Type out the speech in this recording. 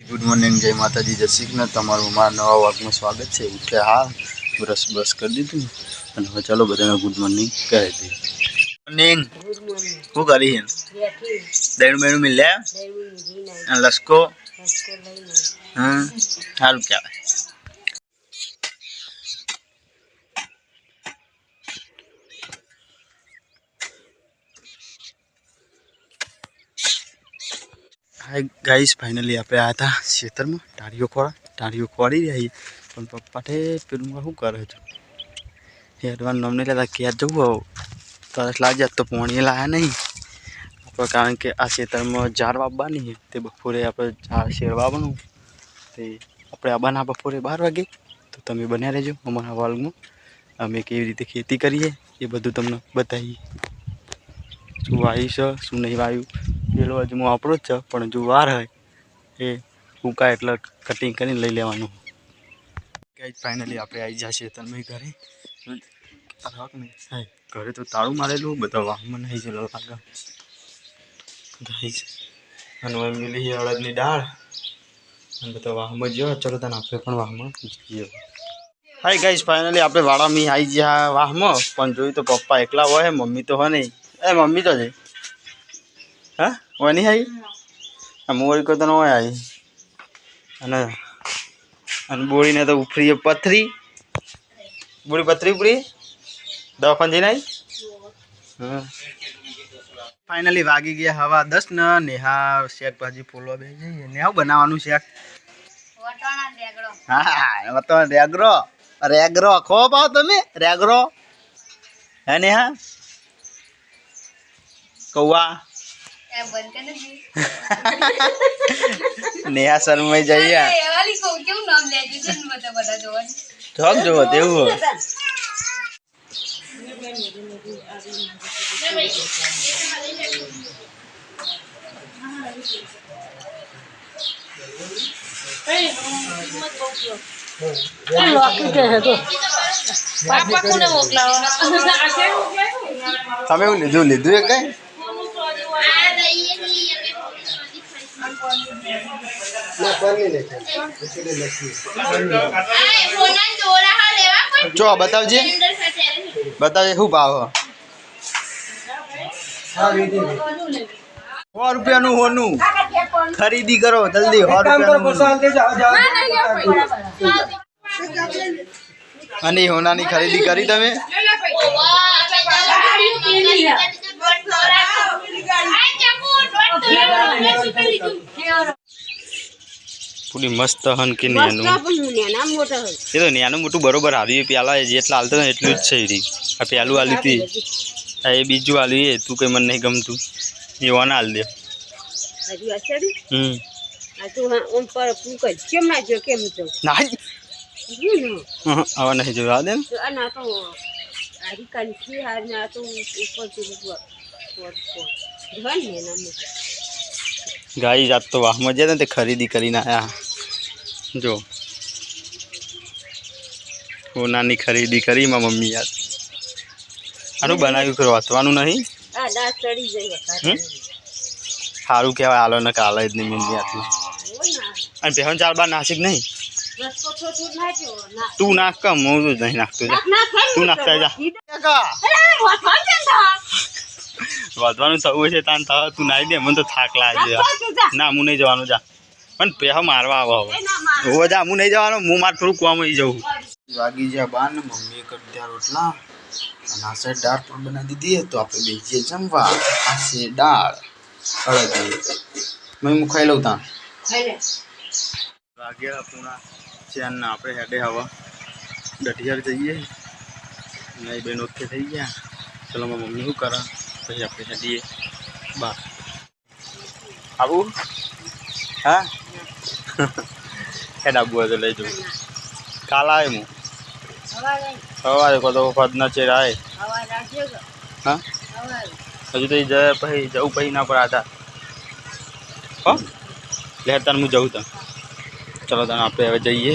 Good morning જય માતાજી જય શ્રીકૃષ્ણ તમારું મારા નવા વાગમાં સ્વાગત છે. ઉઠ્યા હા બ્રશ બ્રશ કરી દીધું અને હવે ચાલો બધાને ગુડ મોર્નિંગ કહી દે મોર્નિંગ શું કરી છે? દૈણું બેણું મિલ લસકો? હા સારું કહેવાય ગાઈસ ફાઇનલી આપણે આવ્યા હતા ખેતરમાં ટાળીઓ ખોળા, ટાળીઓ ખોળી રહી પણ પપ્પાટે પેલું શું કરે છે? હેડવાન નમને લેતા, ક્યાં જવું આવું તરસ લાગ્યા તો પોણીએ લાયા નહીં. કારણ કે આ ખેતરમાં ઝાડ વાવવાની છે. તે બપોરે આપણે ઝાડ શેર વાવવાનું તે આપણે આબાના બપોરે બાર વાગે. તો તમે બન્યા રહેજો અમારા વાલમાં. અમે કેવી રીતે ખેતી કરીએ એ બધું તમને બતાવીએ. શું વાયુ છે, શું નહીં વાયુ? પેલો હજુ આપણો જ છે પણ જો વાર હોય એ ઉકા એટલે કટિંગ કરીને લઈ લેવાનું. ગાઈસ ફાઇનલી આપણે આવી જશે તમે ઘરે. ઘરે તો તાળું મારેલું બધા વાહમાં નહીં જેલો ગાઈસ અને મિલી અડદની દાળ. અને બધા વાહમાં જ્યો ચલો તને આપણે પણ વાહમાં. જઈએ. હાય ગાઈશ ફાઇનલી આપણે વાડામાં આવી ગયા વાહમાં. પણ જોયું તો પપ્પા એકલા હોય મમ્મી તો હોય નહીં. એ મમ્મી તો છે. હા આવી આ મોરી કરતો ન હોય આવી અને અને બોળીને તો ઉફરી પથરી બોળી પથરી ઉપરી દવાખાને જઈને આવી હા ફાઇનલી વાગી ગયા હવા દસ ને નેહા શેક ભાજી ફોલવા બે જઈએ નેહા બનાવવાનું શેક હા તો રેગરો રેગરો ખો પાવ તમે રેગરો હે નેહા કૌવા નેહા શર્મા જઈએ. ઠોક જોવો તેવું તમે એવું લીધું લીધું એ કઈ? જો બતાવજે. બતાવજે, શું ભાવ સો રૂપિયાનું હોનું. ખરીદી કરો, જલ્દી, સો રૂપિયાનું અને એ હોનાની ખરીદી કરી તમે? પૂરી મસ્ત હન કે નેનું? એ તો નેનું મોટું બરોબર આવ્યું. પેલા જેટલા હાલતો ને એટલું જ છે એ આ પેલું હાલી તી આ એ બીજું હાલ્યું એ. તું કંઈ મને નહીં ગમતું. એ ઓન હાલ દે. હમ. ના હવે નહીં જોવા દે ગાઈ જાત તો વાહમાં મજા ને તે ખરીદી કરીને આયા. જો. નાની ખરીદી કરી માં મમ્મી યાર આનું બનાવ્યું કરો વાંચવાનું નહીં? સારું કહેવાય આલો ને કાલે જ નહીં મમ્મી આટલું અને પહેણ ચાર બાર નાસિક નહીં? તું નાખ કમ હું નહીં નાખતું તું નાખતા જા. વધવાનું થવું છે તાન થવા તું નાઈ દે મને તો થાક લાગે. ના હું નહીં જવાનું જા. પણ પેહા મારવા આવો હવે. હોવે જા હું નહીં જવાનું હું માર થોડું કોમ આવી જવું વાગી જ્યાં બાર ને મમ્મીએ કરી રોટલા. અને આ સાઈડ દાળ પણ બનાવી દીધી તો આપણે બેસીએ જમવા. આ છે દાળ. હળદી મેં હું ખાઈ લઉં ત્યાં વાગ્યા પૂણા ચારના આપણે હેડે હવા. દઢિયાર જઈએ. નહીં બેન ઓકે થઈ ગયા. ચલો મારી મમ્મી શું કરે? પછી આપણે હેડીએ બહાર આવું હા હેડ આવું હોય તો લઈ જવું કાલ આવે હું સવારે કહો તો ફદના ચેર આવે હા હજુ તો ઈ જાય પછી જવું પછી ના પર આધાર હો લેતા હું જવું તો ચલો તને આપણે હવે જઈએ